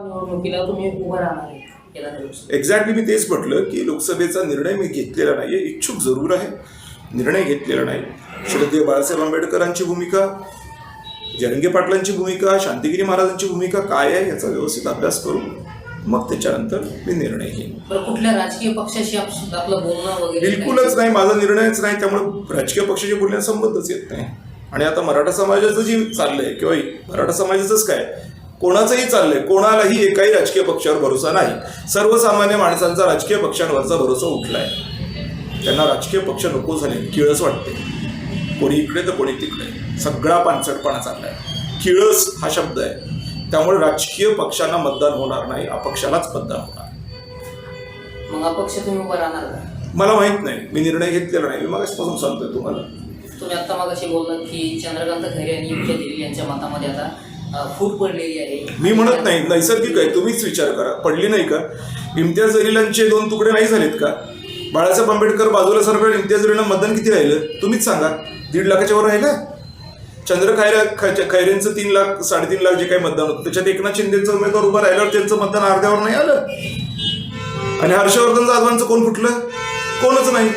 निवडणुकीला तुम्ही उभं राहणार आहे येणाऱ्या दिवसात. एक्झॅक्टली मी तेच म्हटलं की लोकसभेचा निर्णय मी घेतलेला नाही आहे इच्छुक जरूर आहे निर्णय घेतलेला नाही श्रद्धेय बाळासाहेब आंबेडकरांची भूमिका जरंगे पाटलांची भूमिका शांतिगिरी महाराजांची भूमिका काय आहे याचा व्यवस्थित अभ्यास करून मग त्याच्यानंतर मी निर्णय घेईन कुठल्या राजकीय पक्षाशी आप- आपलं बोलणं वगैरे काय? बिलकुलच नाही माझा निर्णयच नाही त्यामुळे राजकीय पक्षाची बोलण्यात संबंधच येत नाही आणि आता मराठा समाजाचं जे चाललंय किंवा मराठा समाजाचंच काय कोणाचंही चाललंय कोणालाही एकाही राजकीय पक्षावर भरोसा नाही. सर्वसामान्य माणसांचा राजकीय पक्षांवरचा भरोसा उठलाय. त्यांना राजकीय पक्ष नको झाले किळस वाटते. कोणी इकडे तर कोणी तिकडे. सगळा पानसटपणा चाललाय. किळस हा शब्द आहे. त्यामुळे राजकीय पक्षांना मतदान होणार नाही अपक्षालाच मतदान होणार मग अपक्ष तुम्ही उभं राहणार का? मला माहीत नाही. मी निर्णय घेतलेला नाही. मी मागासपासून सांगतोय तुम्हाला. तुम्ही आता मागाशी बोललात की चंद्रकांत खैरे आणि दिली यांच्या मतामध्ये आता फूट पडलेली आहे. मी म्हणत नाही नैसर्गिक आहे. तुम्हीच विचार करा. पडली नाही का? इम्तियाज जलीलांचे दोन तुकडे नाही झालेत का? बाळासाहेब आंबेडकर बाजूला सरकार इम्तियाज जलीला मतदान किती राहिलं? तुम्हीच सांगा. दीड लाखाच्या वर राहिलं? चंद्र खैरा ख- खैरेंचं तीन लाख साडेतीन लाख जे काही मतदान होतं त्याच्यात एकनाथ शिंदेचं उमेदवार उभा राहिल्यावर त्यांचं मतदान अर्ध्यावर नाही आलं? आणि हर्षवर्धन जाधवांचं कोण फुटलं? कोणच नाही.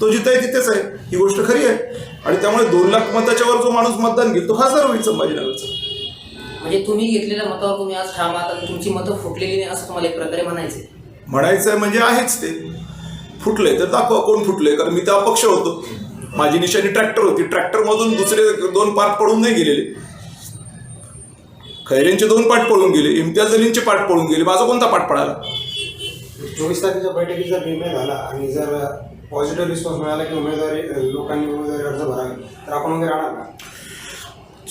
तो जिथं आहे तिथेच आहे. ही गोष्ट खरी आहे. आणि त्यामुळे दोन लाख मताच्यावर जो माणूस मतदान घेईल तो खासदार होईल संभाजीनगरचा म्हणजे तुम्ही घेतलेल्या मतावर तुम्ही आज ठाम आहात आणि तुमची मतं फुटलेली नाही असं तुम्हाला एक प्रकारे म्हणायचं. म्हणायचं आहे म्हणजे आहेच ते. फुटले तर दाखवा कोण फुटले कारण मी तर अपक्ष होतो. माझी निशाणी ट्रॅक्टर होती. ट्रॅक्टरमधून दुसरे दोन पार्ट पडून नाही गेलेले. खैरेंचे दोन पाठ पळून गेले इम्तियाज अलींचे पाठ पळून गेले. माझा कोणता पाठ पळाला चोवीस तारखेच्या बैठकीत जर निर्णय झाला आणि जर पॉझिटिव्ह रिस्पॉन्स मिळाला की उमेदवारी लोकांनी उमेदवारी अर्ज भरावे तर आपण वगैरे राहणार का?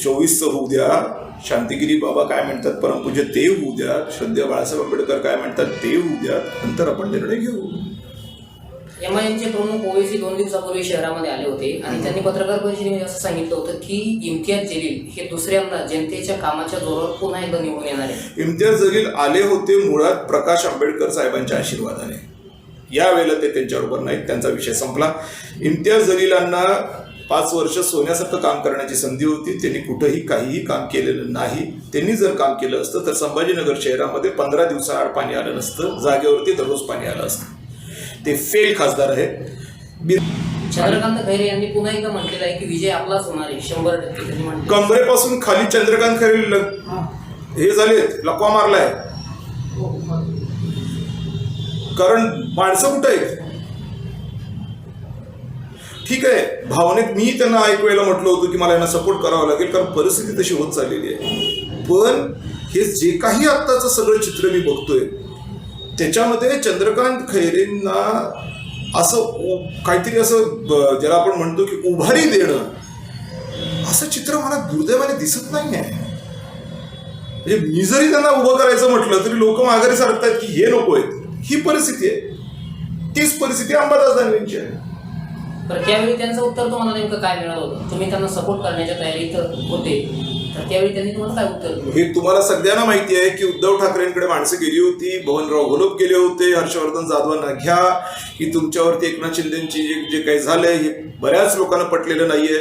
चोवीसचं होऊ द्या. शांतिगिरी बाबा काय म्हणतात? परमपूज्य ते होऊ द्या. श्रद्धेय बाळासाहेब आंबेडकर काय म्हणतात? ते होऊ द्या. नंतर आपण निर्णय घेऊ. एम आय एमचे प्रमुख ओवेसी दोन दिवसापूर्वी शहरामध्ये आले होते आणि त्यांनी पत्रकार परिषदेमध्ये असं सांगितलं होतं की इम्तियाज जलील हे दुसऱ्यांदा जनतेच्या कामाच्या जोरावर पुन्हा एकदा निवडून येणार आहे इम्तियाज जलील आले होते मुळात प्रकाश आंबेडकर साहेबांच्या आशीर्वादाने. यावेळेला ते त्यांच्याबरोबर नाहीत त्यांचा विषय संपला. इम्तियाज जलीलांना पाच वर्ष सोन्यासारखं काम करण्याची संधी होती. त्यांनी कुठंही काहीही काम केलेलं नाही. त्यांनी जर काम केलं असतं तर संभाजीनगर शहरामध्ये पंधरा दिवसाआड पाणी आलं नसतं. जागेवरती दररोज पाणी आलं असतं. ते फेल खासदार आहेत. चंद्रकांत खैरे यांनी पुन्हा एकदा म्हटलेलं आहे की विजय आपलाच होणार आहे. शंभर टक्के त्यांनी म्हटलं कमरेपासून खाली चंद्रकांत खैरे हे. झालेत. लकवा मारलाय. कारण माणसं कुठं आहेत? ठीक आहे. भावनेत मी त्यांना ऐकवायला म्हटलं होतं की मला यांना सपोर्ट करावा लागेल कारण परिस्थिती तशी होत चाललेली आहे. पण हे जे काही आत्ताचं सगळं चित्र मी बघतोय त्याच्यामध्ये चंद्रकांत खैरेंना असं काहीतरी असं ज्याला आपण म्हणतो की उभारी देणं असं चित्र मला दुर्दैवाने दिसत नाही आहे म्हणजे मी जरी त्यांना उभं करायचं म्हटलं तरी लोक माघारी सरकतात की हे नको आहेत. ही परिस्थिती आहे. तीच परिस्थिती अंबादास दानवेंची आहे. तर त्यावेळी त्यांचं उत्तर तुम्हाला नेमकं काय मिळालं होतं? तुम्ही त्यांना सपोर्ट करण्याच्या तयारीत होते. तर त्यावेळी त्यांनी तुम्हाला काय उत्तर दिलं? हे तुम्हाला सगळ्यांना माहिती आहे की उद्धव ठाकरेंकडे माणसं गेली होती भवनराव घोलप गेले होते हर्षवर्धन जाधवांना घ्या की तुमच्यावरती एकनाथ शिंदेची जे जे काही झालंय हे बऱ्याच लोकांना पटलेलं नाहीये.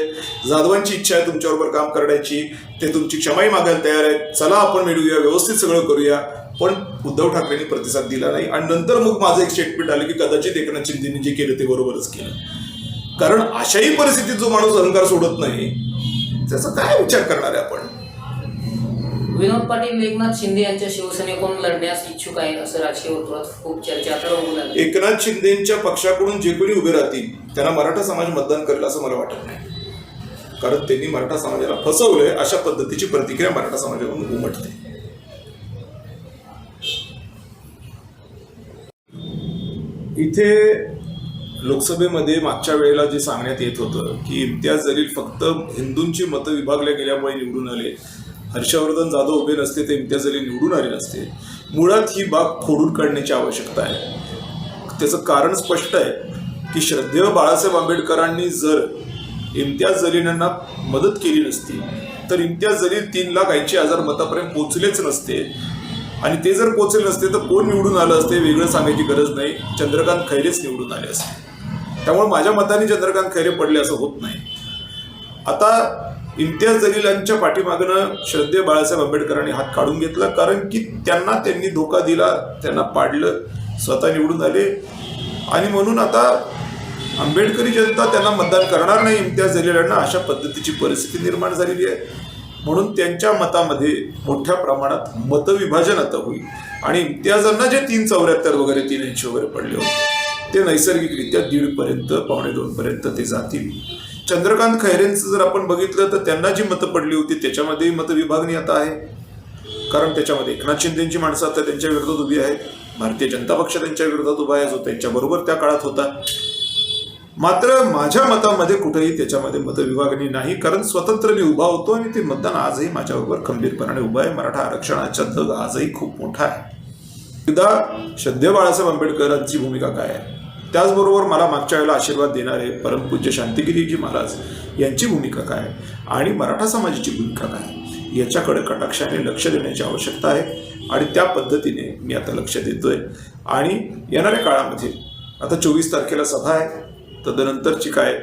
जाधवांची इच्छा आहे तुमच्याबरोबर काम करण्याची. ते तुमची क्षमाही मागायला तयार आहेत. चला आपण मिळूया व्यवस्थित सगळं करूया. पण उद्धव ठाकरेंनी प्रतिसाद दिला नाही. आणि नंतर मग माझं एक स्टेटमेंट आलं की कदाचित एकनाथ शिंदेनी जे केलं ते बरोबरच केलं. कारण अशाही परिस्थितीत जो माणूस अहंकार सोडत नाही त्याचा काय विचार करणार आहे आपण? विनोद पाटील एकनाथ शिंदे यांच्या शिवसेनेकडून लढण्यास इच्छुक आहे असं राजकीय वर्तुळात खूप चर्चा आता लागली. एकनाथ शिंदेच्या पक्षाकडून जे कोणी उभे राहतील त्यांना मराठा समाज मतदान करेल असं मला वाटत नाही. कारण त्यांनी मराठा समाजाला फसवलंय अशा पद्धतीची प्रतिक्रिया मराठा समाजाकडून उमटते. इथे लोकसभेमध्ये मागच्या वेळेला जे सांगण्यात येत होतं की इम्तियाज जलील फक्त हिंदूंची मतं विभागल्या गेल्यामुळे निवडून आले. हर्षवर्धन जाधव उभे नसते ते इम्तियाज जलील निवडून आले नसते. मुळात ही बाब खोडून काढण्याची आवश्यकता आहे. त्याचं कारण स्पष्ट आहे की श्रद्धेय बाळासाहेब आंबेडकरांनी जर इम्तियाज जलील यांना मदत केली नसती तर इम्तियाज जलील तीन लाख ऐंशी हजार मतापर्यंत पोचलेच नसते. आणि ते जर पोचले नसते तर कोण निवडून आलं असते वेगळं सांगायची गरज नाही. चंद्रकांत खैरेच निवडून आले असते. त्यामुळे माझ्या मताने चंद्रकांत खैरे पडले असं होत नाही. आता इम्तियाज जलीलांच्या पाठीमागनं श्रद्धे बाळासाहेब आंबेडकरांनी हात काढून घेतला कारण की त्यांना त्यांनी धोका दिला त्यांना पाडलं स्वतः निवडून आले. आणि म्हणून आता आंबेडकरी जनता त्यांना मतदान करणार नाही इम्तियाज जलीलांना अशा पद्धतीची परिस्थिती निर्माण झालेली आहे. म्हणून त्यांच्या मतामध्ये मोठ्या प्रमाणात मतविभाजन आता होईल. आणि इम्तियाजांना जे तीन चौऱ्याहत्तर वगैरे तीन ऐंशी वगैरे पडले होते ते नैसर्गिकरित्या दीडपर्यंत पावणे दोनपर्यंत ते जातील. चंद्रकांत खैरेंचं जर आपण बघितलं तर त्यांना जी मतं पडली होती त्याच्यामध्ये मतविभागणी आता आहे. कारण त्याच्यामध्ये एकनाथ शिंदेची माणसं आता त्यांच्या विरोधात उभी आहेत. भारतीय जनता पक्ष त्यांच्या विरोधात उभा आहे जो त्यांच्याबरोबर त्या काळात होता. मात्र माझ्या मतामध्ये कुठेही त्याच्यामध्ये मतविभागणी नाही कारण स्वतंत्र मी उभा होतो आणि ते मतदान आजही माझ्याबरोबर खंबीरपणाने उभं आहे. मराठा आरक्षणाचा धग आजही खूप मोठा आहे. एकदा श्रद्धे बाळासाहेब आंबेडकरांची भूमिका काय आहे? त्याचबरोबर मला मागच्या वेळेला आशीर्वाद देणारे परमपूज्य शांतिगिरीजी महाराज यांची भूमिका काय आणि मराठा समाजाची भूमिका काय याच्याकडे कटाक्षाने लक्ष देण्याची आवश्यकता आहे आणि त्या पद्धतीने मी आता लक्ष देतोय. आणि येणाऱ्या काळामध्ये आता चोवीस तारखेला सभा आहे तदनंतरची काय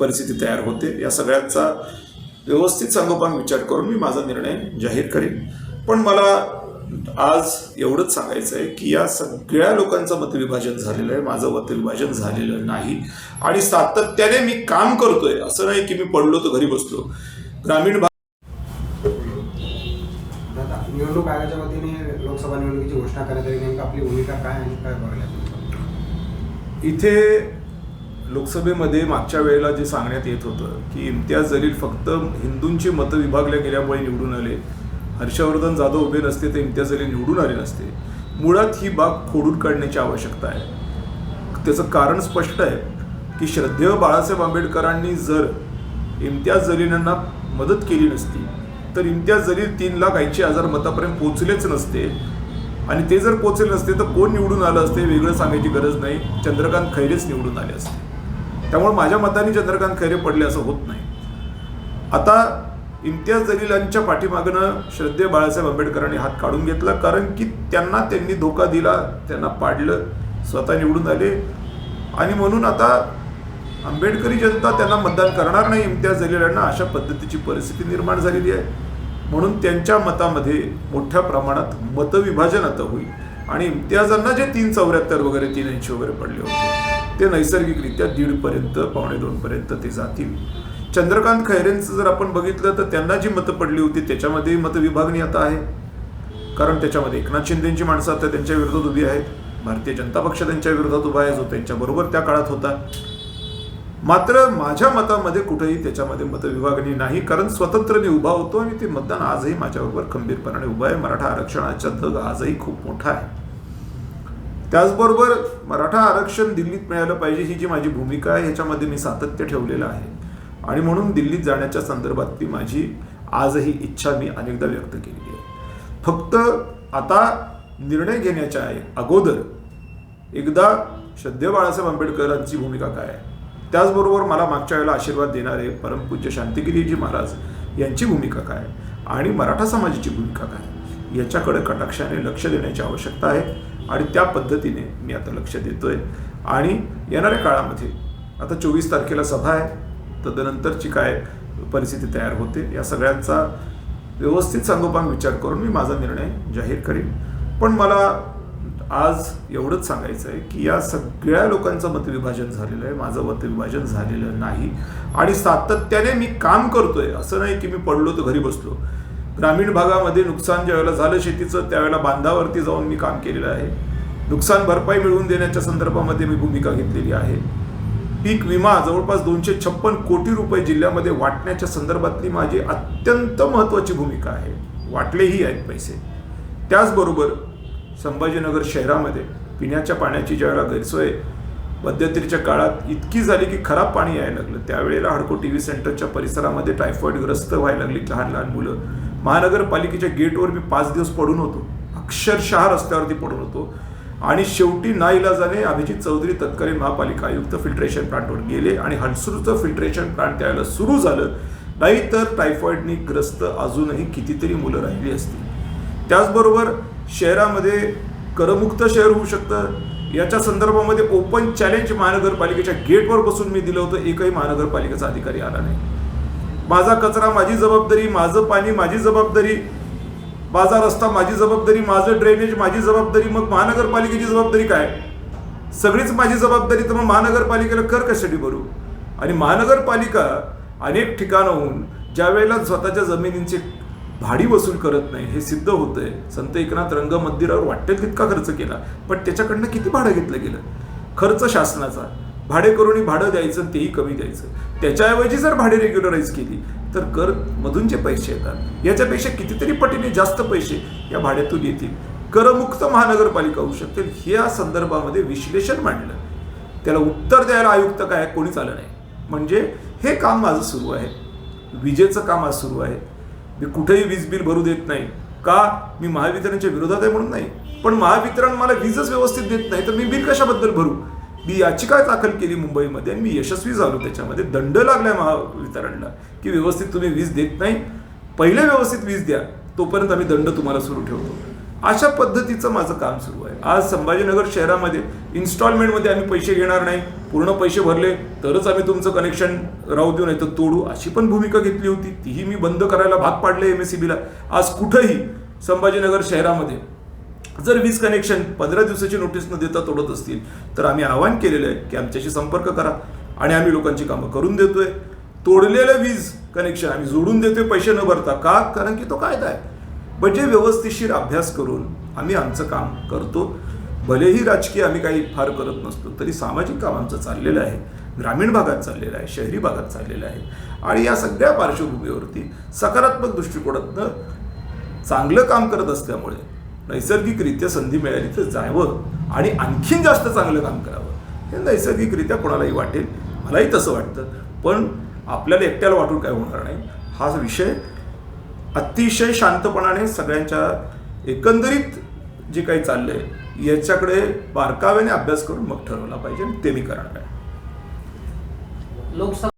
परिस्थिती तयार होते या सगळ्यांचा व्यवस्थित सांगोपांग विचार करून मी माझा निर्णय जाहीर करेन. पण मला आज एवढंच सांगायचं आहे की या सगळ्या लोकांचं मतविभाजन झालेलं आहे. माझं मतविभाजन झालेलं नाही. आणि सातत्याने मी काम करतोय. असं नाही की मी पडलो तर घरी बसलो. ग्रामीण भाग निवडणूक आयोगाच्या वतीने लोकसभा निवडणुकीची घोषणा करण्यात आली. नेमकं आपली भूमिका काय आणि काय बघायला इथे लोकसभेमध्ये मागच्या वेळेला जे सांगण्यात येत होतं की इम्तियाज जलील फक्त हिंदूंची मतं विभागल्या गेल्यामुळे निवडून आले. हर्षवर्धन जाधव उभे नसते तर इम्तियाज अली निवडून आले नसते. मुळात ही बाब खोडून काढण्याची आवश्यकता आहे. त्याचं कारण स्पष्ट आहे की श्रद्धेय बाळासाहेब आंबेडकरांनी जर इम्तियाज जलीनांना यांना मदत केली नसती तर इम्तियाज जलील तीन लाख ऐंशी हजार मतापर्यंत पोहोचलेच नसते. आणि ते जर पोचले नसते तर कोण निवडून आलं असते वेगळं सांगायची गरज नाही. चंद्रकांत खैरेच निवडून आले असते. त्यामुळे माझ्या मताने चंद्रकांत खैरे पडले असं होत नाही. आता इम्तियाज जलीलांच्या पाठीमागनं श्रद्धेय बाळासाहेब आंबेडकरांनी हात काढून घेतला कारण की त्यांना त्यांनी धोका दिला त्यांना पाडलं स्वतः निवडून आले. आणि म्हणून आता आंबेडकरी जनता त्यांना मतदान करणार नाही इम्तियाज जलीलांना अशा पद्धतीची परिस्थिती निर्माण झालेली आहे. म्हणून त्यांच्या मतामध्ये मोठ्या प्रमाणात मतविभाजन आता होईल. आणि इम्तियाजांना जे तीन चौऱ्याहत्तर वगैरे तीन ऐंशी वगैरे पडले होते ते नैसर्गिकरित्या दीडपर्यंत पावणे दोनपर्यंत ते जातील. चंद्रकांत खैरेंचं जर आपण बघितलं तर त्यांना जी मतं पडली होती त्याच्यामध्ये मतविभागणी आता आहे. कारण त्याच्यामध्ये एकनाथ शिंदेची माणसं आता त्यांच्या विरोधात उभी आहेत. भारतीय जनता पक्ष त्यांच्या विरोधात उभा आहे जो त्यांच्याबरोबर त्या काळात होता. मात्र माझ्या मतामध्ये कुठेही त्याच्यामध्ये मतविभागणी नाही कारण स्वतंत्र मी उभा होतो आणि ते मतदान आजही माझ्याबरोबर खंबीरपणाने उभं आहे. मराठा आरक्षणाचा धग आजही खूप मोठा आहे. त्याचबरोबर मराठा आरक्षण दिल्लीत मिळालं पाहिजे ही जी माझी भूमिका आहे ह्याच्यामध्ये मी सातत्य ठेवलेलं आहे. आणि म्हणून दिल्लीत जाण्याच्या संदर्भातली माझी आजही इच्छा मी अनेकदा व्यक्त केली आहे. फक्त आता निर्णय घेण्याच्या आहे अगोदर एकदा श्रद्धेय बाळासाहेब आंबेडकरांची भूमिका काय आहे? त्याचबरोबर मला मागच्या वेळेला आशीर्वाद देणारे परमपूज्य शांतिगिरीजी महाराज यांची भूमिका काय आणि मराठा समाजाची भूमिका काय याच्याकडे कटाक्षाने लक्ष देण्याची आवश्यकता आहे आणि त्या पद्धतीने मी आता लक्ष देतोय. आणि येणाऱ्या काळामध्ये आता चोवीस तारखेला सभा आहे. तदनंतरची काय परिस्थिती तयार होते या सगळ्यांचा व्यवस्थित सांगोपांग विचार करून मी माझा निर्णय जाहीर करीन. पण मला आज एवढंच सांगायचं आहे की या सगळ्या लोकांचं मतविभाजन झालेलं आहे माझं मतविभाजन झालेलं नाही. आणि सातत्याने मी काम करतोय असं नाही की मी पडलो तर घरी बसलो. ग्रामीण भागामध्ये नुकसान ज्यावेळेला झालं शेतीचं त्यावेळेला बांधावरती जाऊन मी काम केलेलं आहे. नुकसान भरपाई मिळवून देण्याच्या संदर्भामध्ये मी भूमिका घेतलेली आहे. पीक विमा जवळपास दोनशे छप्पन कोटी रुपये जिल्ह्यामध्ये वाटण्याच्या संदर्भातली माझी अत्यंत महत्त्वाची भूमिका आहे. वाटलेही आहेत पैसे. त्याचबरोबर संभाजीनगर शहरामध्ये पिण्याच्या पाण्याची ज्यावेळेला गैरसोय मध्यंतरीच्या काळात इतकी झाली की खराब पाणी यायला लागलं. त्यावेळेला हडको टी व्ही सेंटरच्या परिसरामध्ये टायफॉईडग्रस्त व्हायला लागली लहान लहान मुलं. महानगरपालिकेच्या गेटवर मी पाच दिवस पडून होतो. अक्षरशः रस्त्यावरती पडून होतो. आणि शेवटी नाईलाजाने अभिजित चौधरी तत्कालीन महापालिका आयुक्त फिल्ट्रेशन प्लांटवर गेले आणि हडसूरचं फिल्ट्रेशन प्लांट त्यावेळेला सुरू झालं. नाहीतर टायफॉईडनी ग्रस्त अजूनही कितीतरी मुलं राहिली असती त्याचबरोबर शहरामध्ये करमुक्त शहर होऊ शकतं. याच्या संदर्भामध्ये ओपन चॅलेंज महानगरपालिकेच्या गेटवर बसून मी दिलं होतं. एकही महानगरपालिकेचा अधिकारी आला नाही. माझा कचरा माझी जबाबदारी माझं पाणी माझी जबाबदारी माझा रस्ता माझी जबाबदारी माझं ड्रेनेज माझी जबाबदारी मग महानगरपालिकेची जबाबदारी काय? सगळीच माझी जबाबदारी तर मग महानगरपालिकेला कर कशासाठी भरू? आणि महानगरपालिका अनेक ठिकाणाहून ज्या वेळेला स्वतःच्या जमिनींची भाडी वसूल करत नाही हे सिद्ध होतंय. संत एकनाथ रंग मंदिरावर वाटेल तितका खर्च केला पण त्याच्याकडनं किती भाडं घेतलं गेलं? खर्च शासनाचा. भाडे करून भाडं द्यायचं तेही कमी द्यायचं. त्याच्याऐवजी जर भाडे रेग्युलराईज केली तर कर मधून जे पैसे येतात. याच्यापेक्षा कितीतरी पटीने जास्त पैसे या भाड्यातून येतील. करमुक्त महानगरपालिका होऊ शकते ह्या संदर्भामध्ये विश्लेषण मांडलं. त्याला उत्तर द्यायला आयुक्त काय कोणीच आलं नाही. म्हणजे हे काम माझं सुरू आहे. विजेचं काम आज सुरू आहे. मी कुठेही वीज बिल भरू देत नाही. का? मी महावितरणच्या विरोधात आहे म्हणून नाही. पण महावितरण मला वीजच व्यवस्थित देत नाही तर मी बिल कशाबद्दल भरू? मी याचिका दाखल केली मुंबईमध्ये? आणि मी यशस्वी झालो त्याच्यामध्ये. दंड लागलाय महावितरणला की व्यवस्थित तुम्ही वीज देत नाही. पहिले व्यवस्थित वीज द्या तोपर्यंत आम्ही दंड तुम्हाला सुरू ठेवतो. अशा पद्धतीचं माझं काम सुरू आहे. आज संभाजीनगर शहरामध्ये इन्स्टॉलमेंटमध्ये आम्ही पैसे घेणार नाही. पूर्ण पैसे भरले तरच आम्ही तुमचं कनेक्शन राहू देऊ नाही तर तोडू. अशी पण भूमिका घेतली होती. तीही मी बंद करायला भाग पाडले एम एस सी बीला आज कुठंही संभाजीनगर शहरामध्ये जर वीज कनेक्शन पंधरा दिवसाची नोटीस न देता तोडत असतील तर आम्ही आवाहन केलेलं आहे की आमच्याशी संपर्क करा आणि आम्ही लोकांची कामं करून देतोय. तोडलेलं वीज कनेक्शन आम्ही जोडून देतोय पैसे न भरता. का? कारण की तो कायदा आहे. म्हणजे व्यवस्थिशीर अभ्यास करून आम्ही आमचं काम करतो. भलेही राजकीय आम्ही काही फार करत नसतो तरी सामाजिक काम आमचं चाललेलं आहे. ग्रामीण भागात चाललेलं आहे शहरी भागात चाललेलं आहे. आणि या सगळ्या पार्श्वभूमीवरती सकारात्मक दृष्टिकोनातनं चांगलं काम करत असल्यामुळे नैसर्गिकरित्या संधी मिळाली तर जावं आणि आणखीन जास्त चांगलं काम करावं. हे नैसर्गिकरित्या कोणालाही वाटेल मलाही तसं वाटतं. पण आपल्याला एकट्याला वाटून काय होणार नाही. हा विषय अतिशय शांतपणाने सगळ्यांच्या एकंदरीत जे काही चाललंय याच्याकडे बारकाव्याने अभ्यास करून मग ठरवला पाहिजे आणि ते मी करणार आहे. लोकसभा